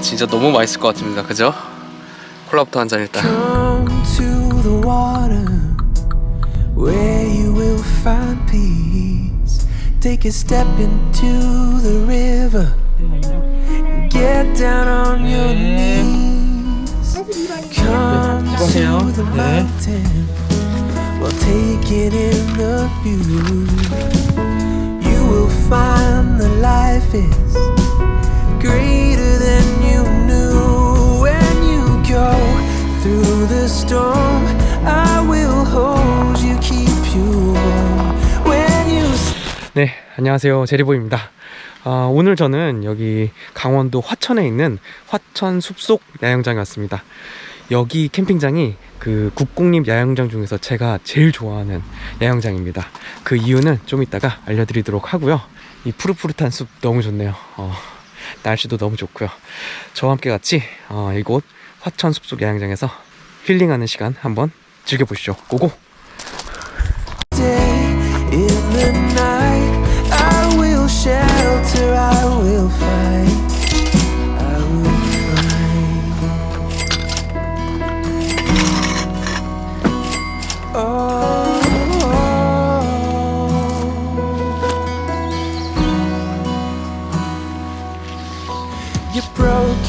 진짜 너무 맛있을 것 같습니다. 그죠? 콜라부터 한 잔 일단. Come to the water where you will find peace. Take a step into the river. Get down on your knees. Come to the mountain. Well, take it in the view. You will find that life is greater through the storm, I will hold you, keep you warm. When you 네, 안녕하세요. 제리보입니다. 아, 오늘 저는 여기 강원도 화천에 있는 화천 숲속 야영장에 왔습니다. 여기 캠핑장이 그 국공립 야영장 중에서 제가 제일 좋아하는 야영장입니다. 그 이유는 좀 이따가 알려드리도록 하고요. 이 푸릇푸릇한 숲 너무 좋네요. 어, 날씨도 너무 좋고요. 저와 함께 같이 어, 이곳 화천 숲속 야영장에서 힐링하는 시간 한번 즐겨보시죠. 고고! shelter, I will fight.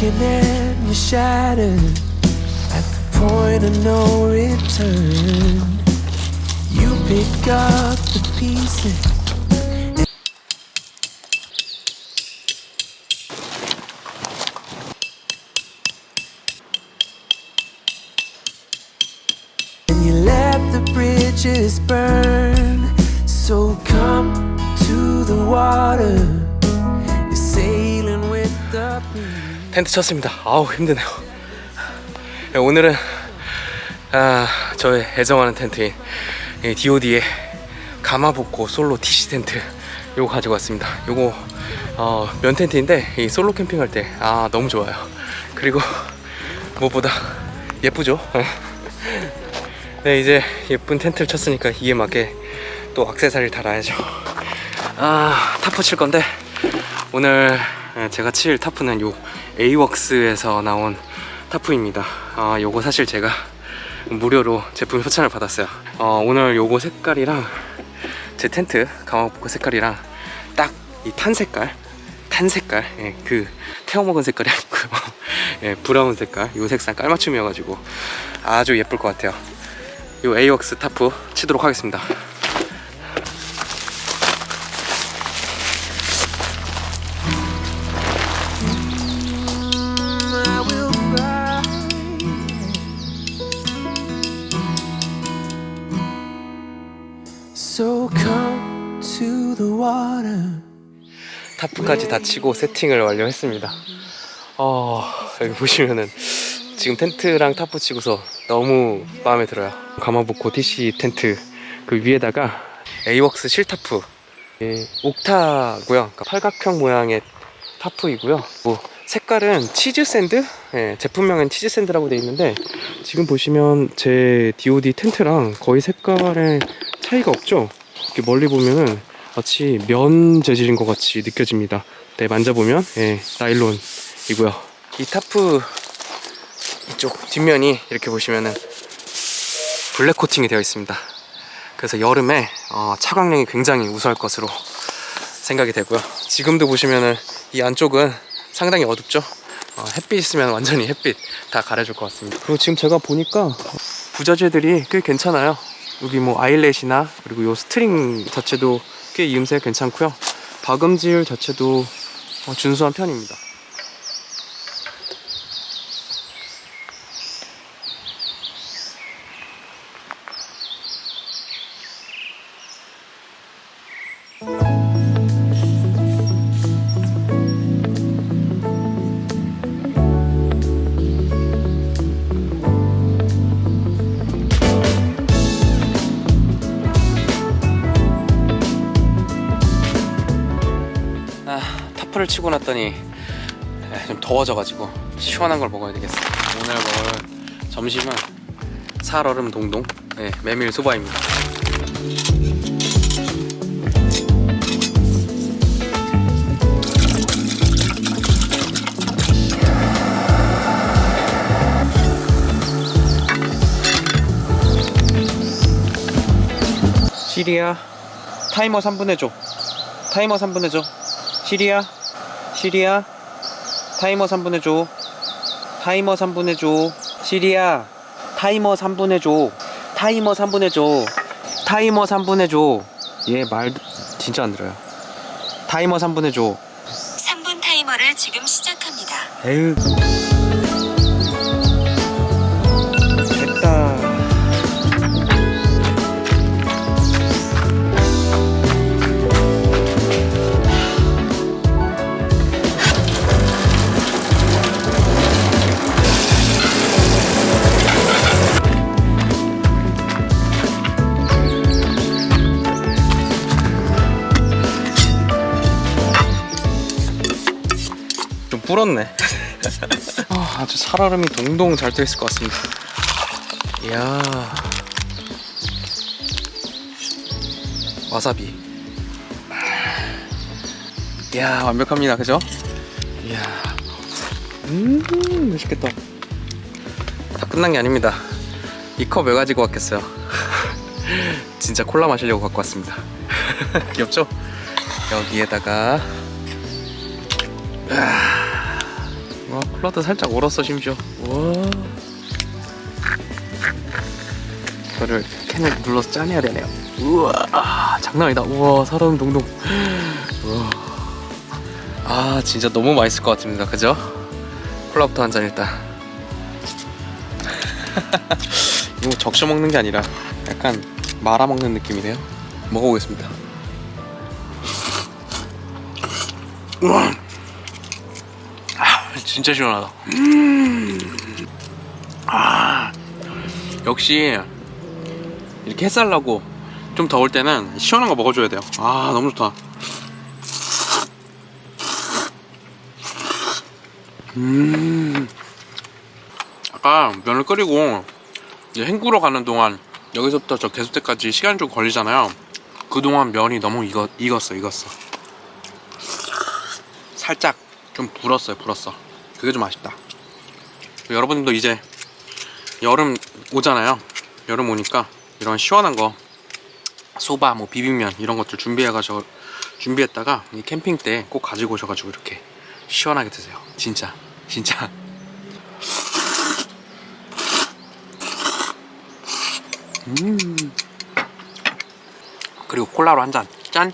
Broken and you're shattered at the point of no return. You pick up the pieces. And you let the bridges burn. So come to the water. 텐트 쳤습니다. 아우 힘드네요. 네, 오늘은 아, 저의 애정하는 텐트인 이 DOD의 가마복고 솔로 TC 텐트 요거 가지고 왔습니다. 요거 어, 면 텐트인데 이 솔로 캠핑할 때 아 너무 좋아요. 그리고 무엇보다 예쁘죠? 네 이제 예쁜 텐트를 쳤으니까 이에 맞게 또 액세서리를 달아야죠. 아 타프 칠 건데 오늘 제가 칠 타프는 요 에이웍스에서 나온 타프입니다. 아 요거 사실 제가 무료로 제품 협찬을 받았어요. 어, 오늘 요거 색깔이랑 제 텐트 가마복고 색깔이랑 딱 이 탄 색깔 탄 색깔 예, 그 태워 먹은 색깔이 아니고요. 예, 브라운 색깔 요 색상 깔맞춤이어가지고 아주 예쁠 것 같아요. 요 에이웍스 타프 치도록 하겠습니다. 타프까지 다 치고 세팅을 완료했습니다. 어, 여기 보시면은 지금 텐트랑 타프 치고서 너무 마음에 들어요. 가마복고 TC 텐트 그 위에다가 에이웍스 실타프 예, 옥타고요. 그러니까 팔각형 모양의 타프이고요. 뭐 색깔은 치즈 샌드? 예, 제품명은 치즈 샌드라고 되어 있는데 지금 보시면 제 DOD 텐트랑 거의 색깔의 차이가 없죠. 이렇게 멀리 보면은 마치 면 재질인 것 같이 느껴집니다. 네, 만져보면 예, 나일론이고요. 이 타프 이쪽 뒷면이 이렇게 보시면은 블랙 코팅이 되어 있습니다. 그래서 여름에 어, 차광력이 굉장히 우수할 것으로 생각이 되고요. 지금도 보시면은 이 안쪽은 상당히 어둡죠. 어, 햇빛 있으면 완전히 햇빛 다 가려줄 것 같습니다. 그리고 지금 제가 보니까 부자재들이 꽤 괜찮아요. 여기 뭐 아일렛이나 그리고 요 스트링 자체도 꽤 이음새 괜찮고요. 박음질 자체도 어, 준수한 편입니다. 더워져가지고 시원한 걸 먹어야 되겠어. 오늘 먹을 점심은 살얼음 동동 네, 메밀 소바입니다. 시리야 타이머 3분 해줘 타이머 3분 해줘 시리야 시리야 타이머 3분 해줘. 타이머 3분 해줘. 시리야 타이머 3분 해줘. 타이머 3분 해줘. 타이머 3분 해줘. 얘 말 진짜 안 들어요. 타이머 3분 해줘. 3분 타이머를 지금 시작합니다. 에휴 좀 불었네 아, 아주 살얼음이 동동 잘 떠 있을 것 같습니다. 이야. 와사비. 이야, 완벽합니다. 그죠? 이야. 음, 맛있겠다. 다 끝난 게 아닙니다. 이 컵 왜 가지고 왔겠어요? 진짜 콜라 마시려고 갖고 왔습니다. 귀엽죠? 여기에다가 와 콜라도 살짝 얼었어 심지어. 와 이거를 캔을 눌러서 짜내야 되네요. 우와 아, 장난 아니다. 우와 살얼음 동동. 우와. 아 진짜 너무 맛있을 것 같습니다. 그죠? 콜라부터 한 잔 일단. 이거 적셔 먹는 게 아니라 약간 말아 먹는 느낌이네요. 먹어보겠습니다. 우와. 아, 진짜 시원하다. 아, 역시 이렇게 햇살 나고 좀 더울 때는 시원한 거 먹어줘야 돼요. 아, 너무 좋다. 음, 아까 면을 끓이고 이제 헹구러 가는 동안 여기서부터 저 개수대까지 시간이 좀 걸리잖아요. 그동안 면이 너무 익어, 익었어, 익었어. 살짝 좀 불었어요 불었어 그게 좀 아쉽다. 여러분들도 이제 여름 오잖아요. 여름 오니까 이런 시원한 거 소바 뭐 비빔면 이런 것들 준비해 가지고 준비했다가 이 캠핑 때 꼭 가지고 오셔가지고 이렇게 시원하게 드세요. 진짜 진짜. 음. 그리고 콜라로 한 잔. 짠.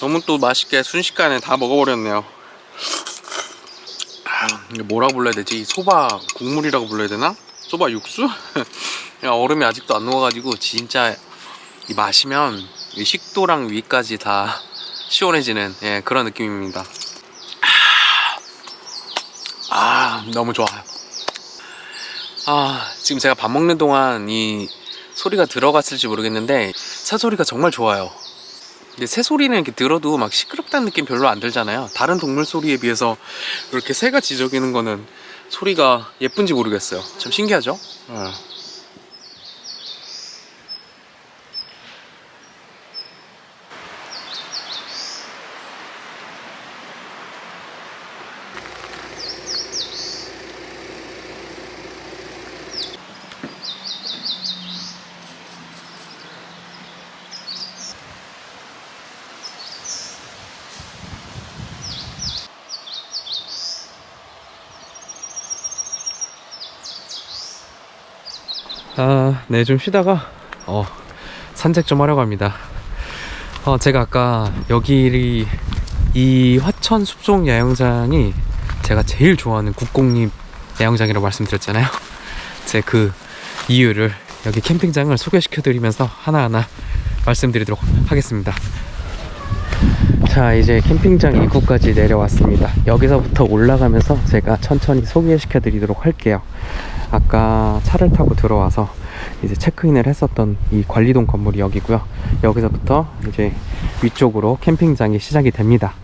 너무 또 맛있게 순식간에 다 먹어버렸네요. 아, 이게 뭐라고 불러야 되지? 이 소바 국물이라고 불러야 되나? 소바 육수? 야, 얼음이 아직도 안 녹아가지고 진짜 이 마시면 이 식도랑 위까지 다 시원해지는 예, 그런 느낌입니다. 아, 아, 너무 좋아요. 아, 지금 제가 밥 먹는 동안 이 소리가 들어갔을지 모르겠는데 새소리가 정말 좋아요. 근데 새 소리는 이렇게 들어도 막 시끄럽다는 느낌 별로 안 들잖아요. 다른 동물 소리에 비해서 이렇게 새가 지저귀는 거는 소리가 예쁜지 모르겠어요. 참 신기하죠? 어. 아, 네, 좀 쉬다가, 어, 산책 좀 하려고 합니다. 어, 제가 아까 여기, 이 화천 숲속 야영장이 제가 제일 좋아하는 국공립 야영장이라고 말씀드렸잖아요. 제 그 이유를 여기 캠핑장을 소개시켜 드리면서 하나하나 말씀드리도록 하겠습니다. 자, 이제 캠핑장 입구까지 내려왔습니다. 여기서부터 올라가면서 제가 천천히 소개시켜 드리도록 할게요. 아까 차를 타고 들어와서 이제 체크인을 했었던 이 관리동 건물이 여기고요. 여기서부터 이제 위쪽으로 캠핑장이 시작이 됩니다.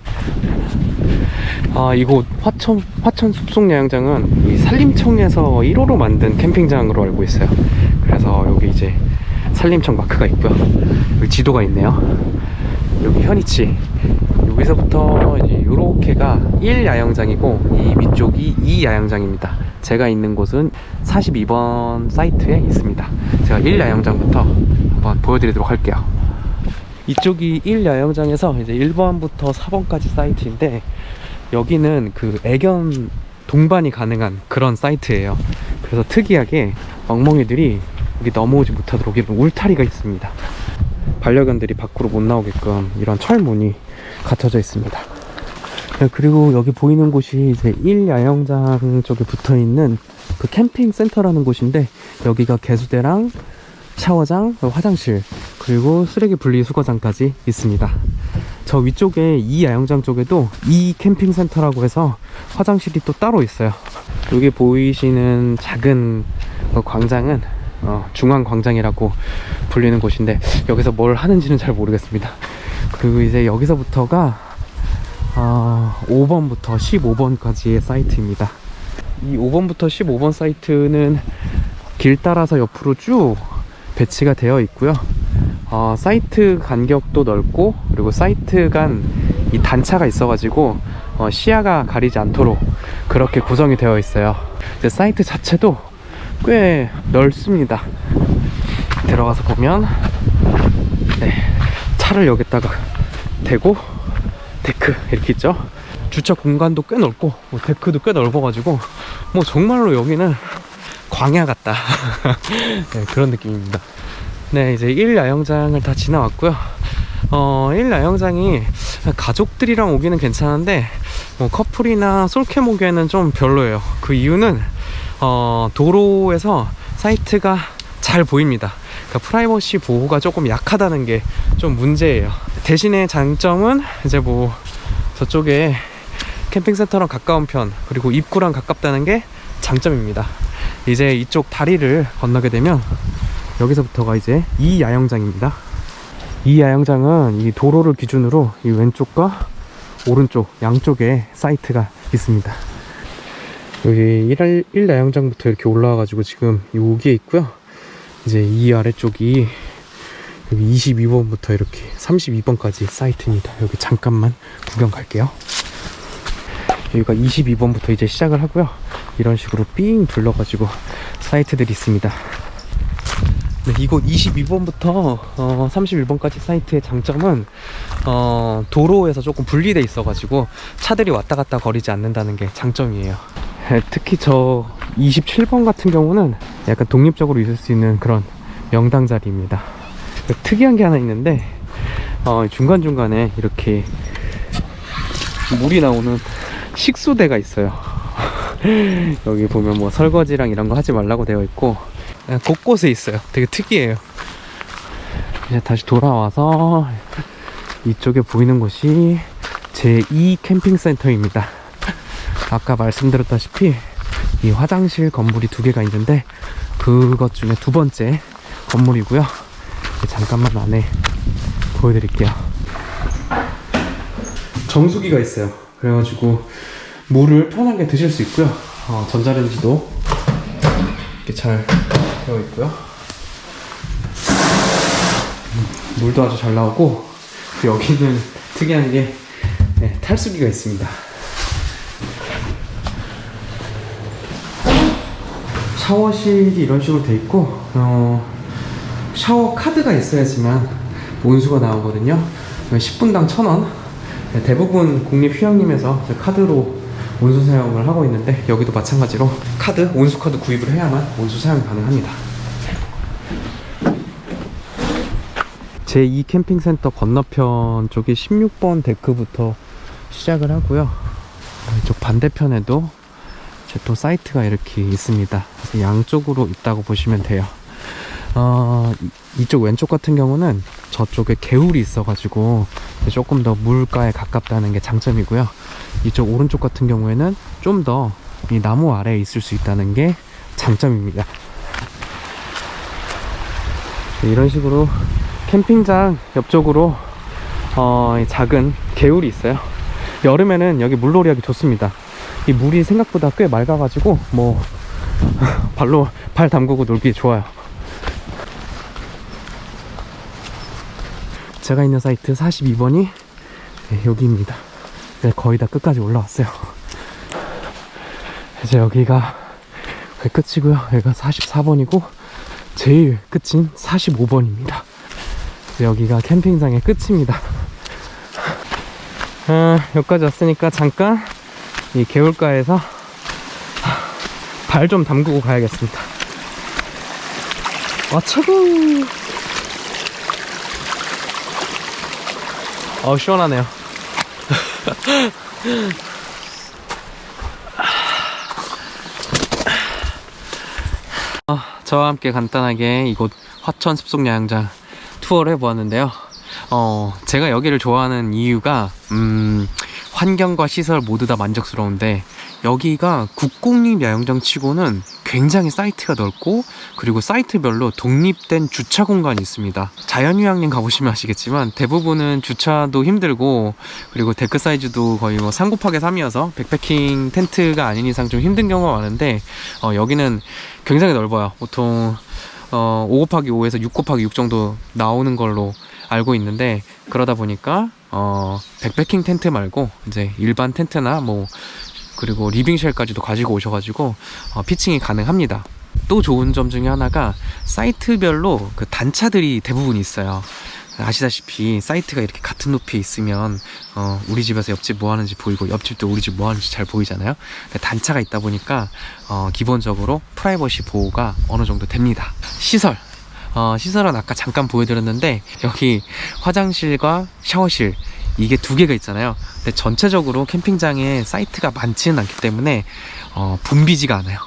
아, 이곳 화천, 화천 숲속 야영장은 이 산림청에서 1호로 만든 캠핑장으로 알고 있어요. 그래서 여기 이제 산림청 마크가 있고요. 여기 지도가 있네요. 여기 현이치. 여기서부터 이제 요렇게가 1야영장이고 이 위쪽이 2야영장입니다. 제가 있는 곳은 42번 사이트에 있습니다. 제가 1야영장부터 한번 보여드리도록 할게요. 이쪽이 1야영장에서 이제 1번부터 4번까지 사이트인데 여기는 그 애견 동반이 가능한 그런 사이트예요. 그래서 특이하게 멍멍이들이 여기 넘어오지 못하도록 이런 울타리가 있습니다. 반려견들이 밖으로 못 나오게끔 이런 철문이 갖춰져 있습니다. 네, 그리고 여기 보이는 곳이 이제 1야영장 쪽에 붙어 있는 그 캠핑 센터라는 곳인데 여기가 개수대랑 샤워장, 화장실, 그리고 쓰레기 분리 수거장까지 있습니다. 저 위쪽에 이 야영장 쪽에도 이 캠핑 센터라고 해서 화장실이 또 따로 있어요. 여기 보이시는 작은 그 광장은 어, 중앙 광장이라고 불리는 곳인데 여기서 뭘 하는지는 잘 모르겠습니다. 그리고 이제 여기서부터가 어, 5번부터 15번까지의 사이트입니다. 이 5번부터 15번 사이트는 길 따라서 옆으로 쭉 배치가 되어 있고요. 어, 사이트 간격도 넓고 그리고 사이트 간 이 단차가 있어가지고 어, 시야가 가리지 않도록 그렇게 구성이 되어 있어요. 사이트 자체도 꽤 넓습니다. 들어가서 보면 네, 차를 여기다가 대고 데크 이렇게 있죠. 주차 공간도 꽤 넓고 뭐 데크도 꽤 넓어가지고 뭐 정말로 여기는 광야 같다 네, 그런 느낌입니다. 네, 이제 1 야영장을 다 지나왔고요. 어, 1 야영장이 가족들이랑 오기는 괜찮은데, 뭐 커플이나 솔캠 오기에는 좀 별로예요. 그 이유는, 어, 도로에서 사이트가 잘 보입니다. 그러니까 프라이버시 보호가 조금 약하다는 게 좀 문제예요. 대신에 장점은 이제 뭐 저쪽에 캠핑센터랑 가까운 편, 그리고 입구랑 가깝다는 게 장점입니다. 이제 이쪽 다리를 건너게 되면 여기서부터가 이제 이 야영장입니다. 이 야영장은 이 도로를 기준으로 이 왼쪽과 오른쪽 양쪽에 사이트가 있습니다. 여기 1, 1 야영장부터 이렇게 올라와가지고 지금 여기에 있고요. 이제 이 아래쪽이 여기 22번부터 이렇게 32번까지 사이트입니다. 여기 잠깐만 구경 갈게요. 여기가 22번부터 이제 시작을 하고요. 이런 식으로 삥 둘러가지고 사이트들이 있습니다. 네, 이곳 22번부터 어, 31번까지 사이트의 장점은 어, 도로에서 조금 분리돼 있어가지고 차들이 왔다 갔다 거리지 않는다는 게 장점이에요. 네, 특히 저 27번 같은 경우는 약간 독립적으로 있을 수 있는 그런 명당 자리입니다. 특이한 게 하나 있는데 어, 중간중간에 이렇게 물이 나오는 식수대가 있어요. 여기 보면 뭐 설거지랑 이런 거 하지 말라고 되어 있고 그냥 곳곳에 있어요. 되게 특이해요. 이제 다시 돌아와서 이쪽에 보이는 곳이 제2 캠핑 센터입니다. 아까 말씀드렸다시피 이 화장실 건물이 두 개가 있는데 그것 중에 두 번째 건물이고요. 잠깐만 안에 보여드릴게요. 정수기가 있어요. 그래가지고 물을 편하게 드실 수 있고요. 어, 전자레인지도 이렇게 잘 되어 있고요. 음, 물도 아주 잘 나오고 여기는 특이한 게 네, 탈수기가 있습니다. 샤워실이 이런 식으로 돼 있고 어, 샤워 카드가 있어야지만 온수가 나오거든요. 10분당 1,000원. 네, 대부분 국립휴양림에서 카드로 온수 사용을 하고 있는데 여기도 마찬가지로 카드, 온수 카드 구입을 해야만 온수 사용이 가능합니다. 제2 캠핑센터 건너편 쪽에 16번 데크부터 시작을 하고요. 이쪽 반대편에도 이 제또 사이트가 이렇게 있습니다. 양쪽으로 있다고 보시면 돼요. 어, 이- 이쪽 왼쪽 같은 경우는 저쪽에 개울이 있어가지고 조금 더 물가에 가깝다는 게 장점이고요. 이쪽 오른쪽 같은 경우에는 좀 더 이 나무 아래에 있을 수 있다는 게 장점입니다. 이런 식으로 캠핑장 옆쪽으로 어, 이 작은 개울이 있어요. 여름에는 여기 물놀이 하기 좋습니다. 이 물이 생각보다 꽤 맑아가지고 뭐 발로 발 담그고 놀기 좋아요. 제가 있는 사이트 42번이 여기입니다. 네, 거의 다 끝까지 올라왔어요. 이제 여기가 끝이고요. 여기가 44번이고 제일 끝인 45번입니다. 여기가 캠핑장의 끝입니다. 아, 여기까지 왔으니까 잠깐 이 개울가에서 발 좀 담그고 가야겠습니다. 와, 최고! 어, 시원하네요. 어, 저와 함께 간단하게 이곳 화천 습속야영장 투어를 해보았는데요. 어, 제가 여기를 좋아하는 이유가, 음, 환경과 시설 모두 다 만족스러운데, 여기가 국공립 야영장 치고는 굉장히 사이트가 넓고, 그리고 사이트별로 독립된 주차 공간이 있습니다. 자연휴양림 가보시면 아시겠지만, 대부분은 주차도 힘들고, 그리고 데크 사이즈도 거의 뭐 3 곱하기 3이어서 백패킹 텐트가 아닌 이상 좀 힘든 경우가 많은데, 어, 여기는 굉장히 넓어요. 보통, 어, 5 곱하기 5에서 6 곱하기 6 정도 나오는 걸로 알고 있는데 그러다 보니까 어 백패킹 텐트 말고 이제 일반 텐트나 뭐 그리고 리빙쉘까지도 가지고 오셔가지고 어, 피칭이 가능합니다. 또 좋은 점 중에 하나가 사이트별로 그 단차들이 대부분 있어요. 아시다시피 사이트가 이렇게 같은 높이에 있으면 어, 우리 집에서 옆집 뭐 하는지 보이고 옆집도 우리 집 뭐 하는지 잘 보이잖아요. 근데 단차가 있다 보니까 어, 기본적으로 프라이버시 보호가 어느 정도 됩니다. 시설 어, 시설은 아까 잠깐 보여드렸는데 여기 화장실과 샤워실 이게 두 개가 있잖아요. 근데 전체적으로 캠핑장에 사이트가 많지는 않기 때문에 어, 붐비지가 않아요.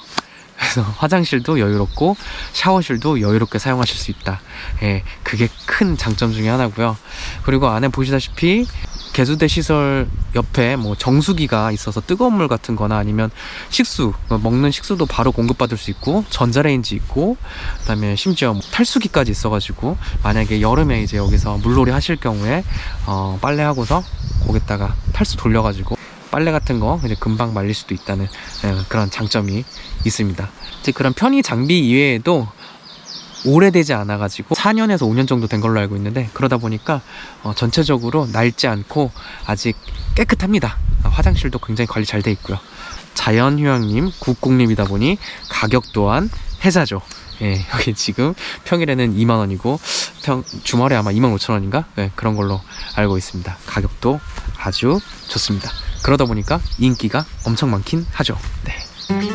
그래서 화장실도 여유롭고 샤워실도 여유롭게 사용하실 수 있다. 예, 그게 큰 장점 중에 하나고요. 그리고 안에 보시다시피 개수대 시설 옆에 뭐 정수기가 있어서 뜨거운 물 같은 거나 아니면 식수, 뭐 먹는 식수도 바로 공급받을 수 있고 전자레인지 있고 그다음에 심지어 뭐 탈수기까지 있어 가지고 만약에 여름에 이제 여기서 물놀이 하실 경우에 어, 빨래하고서 거기다가 탈수 돌려 가지고 빨래 같은 거 이제 금방 말릴 수도 있다는 예, 그런 장점이 있습니다. 이제 그런 편의 장비 이외에도 오래되지 않아가지고 4년에서 5년 정도 된 걸로 알고 있는데 그러다 보니까 어, 전체적으로 낡지 않고 아직 깨끗합니다. 아, 화장실도 굉장히 관리 잘 돼 있고요. 자연휴양림, 국공립이다 보니 가격 또한 해자죠. 예, 여기 지금 평일에는 2만 원이고 평 주말에 아마 2만 5천 원인가? 네, 그런 걸로 알고 있습니다. 가격도 아주 좋습니다. 그러다 보니까 인기가 엄청 많긴 하죠. 네.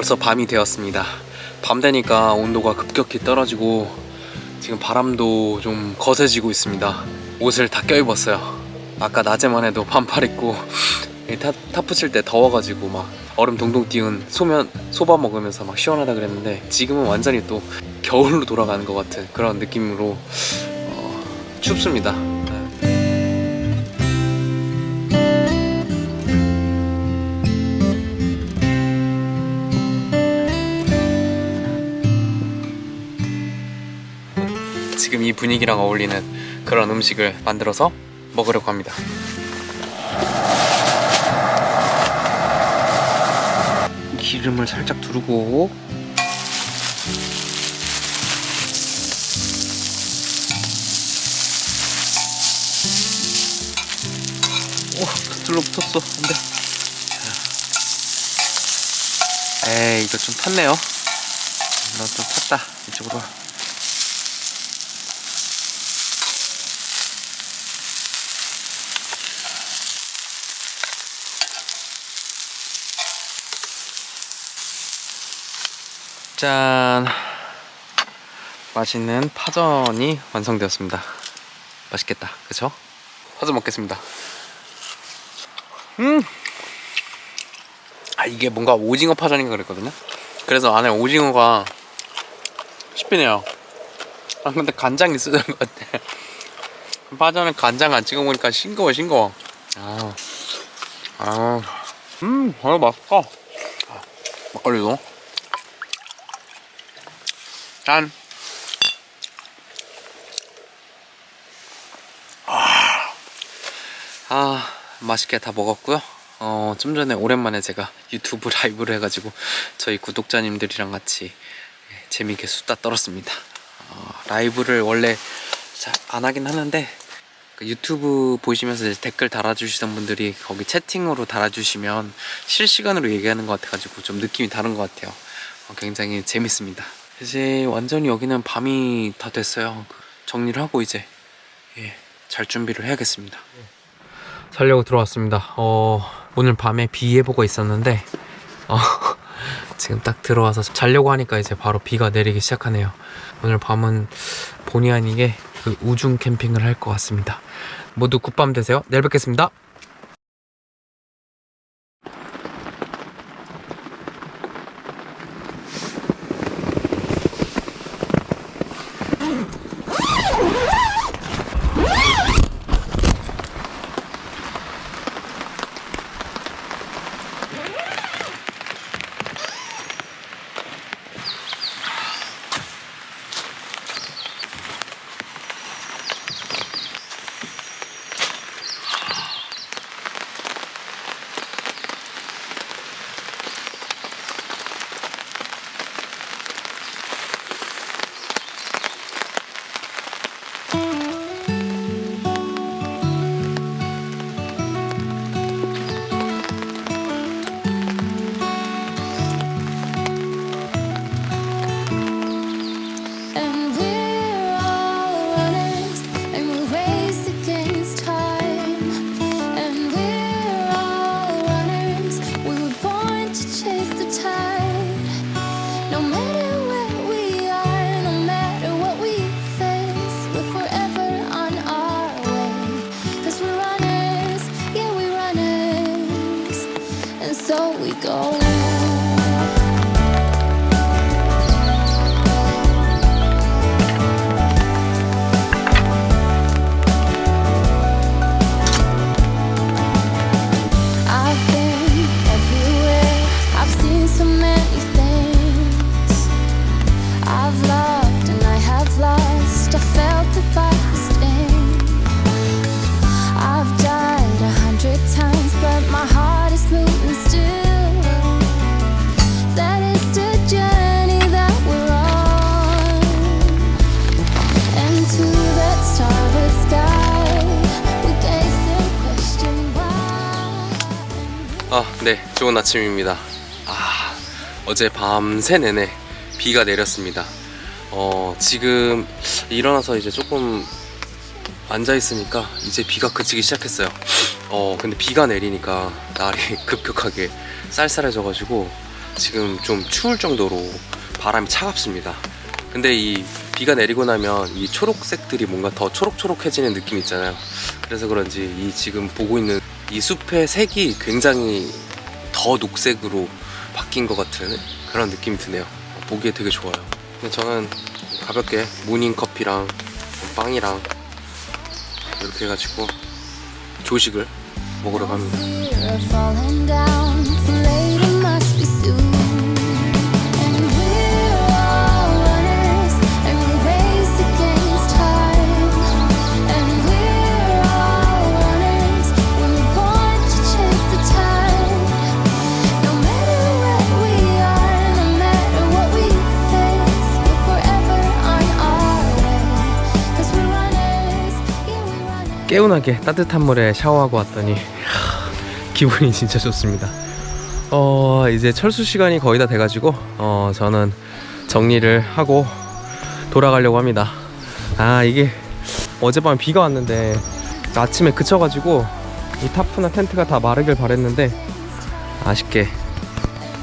벌써 밤이 되었습니다. 밤 되니까 온도가 급격히 떨어지고 지금 바람도 좀 거세지고 있습니다. 옷을 다 껴입었어요. 아까 낮에만 해도 반팔 입고 타프 칠 때 더워가지고 막 얼음 동동 띄운 소면 소바 먹으면서 막 시원하다 그랬는데 지금은 완전히 또 겨울로 돌아가는 것 같은 그런 느낌으로 어, 춥습니다. 지금 이 분위기랑 어울리는 그런 음식을 만들어서 먹으려고 합니다. 기름을 살짝 두르고 오, 들러붙었어. 안 돼. 에이 이거 좀 탔네요 너좀 탔다 이쪽으로 짠. 맛있는 파전이 완성되었습니다. 맛있겠다. 그쵸? 파전 먹겠습니다. 음! 아 이게 뭔가 오징어 파전인가 그랬거든요? 그래서 안에 오징어가 씹히네요. 아 근데 간장이 쓰는 것 같아. 파전은 간장 안 찍어 보니까 싱거워 싱거워. 아, 아, 음, 아 맛있다. 아, 막걸리도 짠아 맛있게 다 먹었고요. 어, 좀 전에 오랜만에 제가 유튜브 라이브를 해가지고 저희 구독자님들이랑 같이 예, 재미있게 수다 떨었습니다. 어, 라이브를 원래 잘 안 하긴 하는데 그 유튜브 보시면서 댓글 달아주시던 분들이 거기 채팅으로 달아주시면 실시간으로 얘기하는 것 같아가지고 좀 느낌이 다른 것 같아요. 어, 굉장히 재밌습니다. 이제 완전히 여기는 밤이 다 됐어요. 정리를 하고 이제 예, 잘 준비를 해야겠습니다. 자려고 들어왔습니다. 어, 오늘 밤에 비 예보가 있었는데 어, 지금 딱 들어와서 자려고 하니까 이제 바로 비가 내리기 시작하네요. 오늘 밤은 본의 아니게 그 우중 캠핑을 할 것 같습니다. 모두 굿밤 되세요. 내일 뵙겠습니다. 좋은 아침입니다. 아, 어제 밤새 내내 비가 내렸습니다. 어, 지금 일어나서 이제 조금 앉아 있으니까 이제 비가 그치기 시작했어요. 어, 근데 비가 내리니까 날이 급격하게 쌀쌀해져가지고 지금 좀 추울 정도로 바람이 차갑습니다. 근데 이 비가 내리고 나면 이 초록색들이 뭔가 더 초록초록해지는 느낌 있잖아요. 그래서 그런지 이 지금 보고 있는 이 숲의 색이 굉장히 더 녹색으로 바뀐 것 같은 그런 느낌이 드네요. 어, 보기에 되게 좋아요. 근데 저는 가볍게 모닝 커피랑 빵이랑 이렇게 해가지고 조식을 먹으러 갑니다. 개운하게 따뜻한 물에 샤워하고 왔더니 기분이 진짜 좋습니다. 어 이제 철수 시간이 거의 다 돼가지고 어 저는 정리를 하고 돌아가려고 합니다. 아 이게 어젯밤 비가 왔는데 아침에 그쳐가지고 이 타프나 텐트가 다 마르길 바랬는데 아쉽게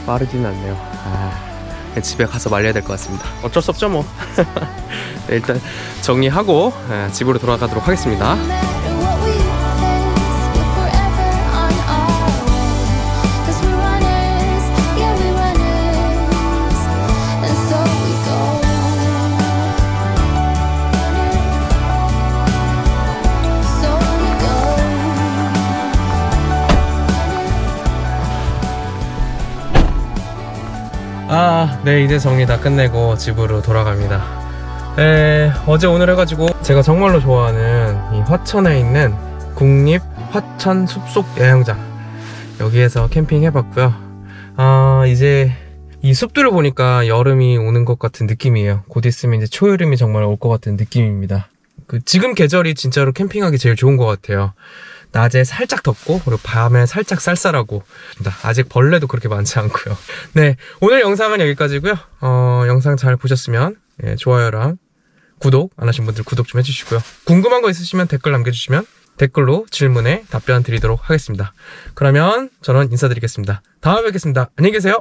마르지는 않네요. 아, 집에 가서 말려야 될 것 같습니다. 어쩔 수 없죠 뭐. 네, 일단 정리하고 예, 집으로 돌아가도록 하겠습니다. 네, 이제 정리 다 끝내고 집으로 돌아갑니다. 에, 어제 오늘 해가지고 제가 정말로 좋아하는 이 화천에 있는 국립 화천 숲속 야영장 여기에서 캠핑 해봤고요. 아, 이제 이 숲들을 보니까 여름이 오는 것 같은 느낌이에요. 곧 있으면 이제 초여름이 정말 올 것 같은 느낌입니다. 그 지금 계절이 진짜로 캠핑하기 제일 좋은 것 같아요. 낮에 살짝 덥고 그리고 밤에 살짝 쌀쌀하고 아직 벌레도 그렇게 많지 않고요. 네 오늘 영상은 여기까지고요. 어, 영상 잘 보셨으면 예, 좋아요랑 구독 안 하신 분들 구독 좀 해주시고요. 궁금한 거 있으시면 댓글 남겨주시면 댓글로 질문에 답변 드리도록 하겠습니다. 그러면 저는 인사드리겠습니다. 다음에 뵙겠습니다. 안녕히 계세요.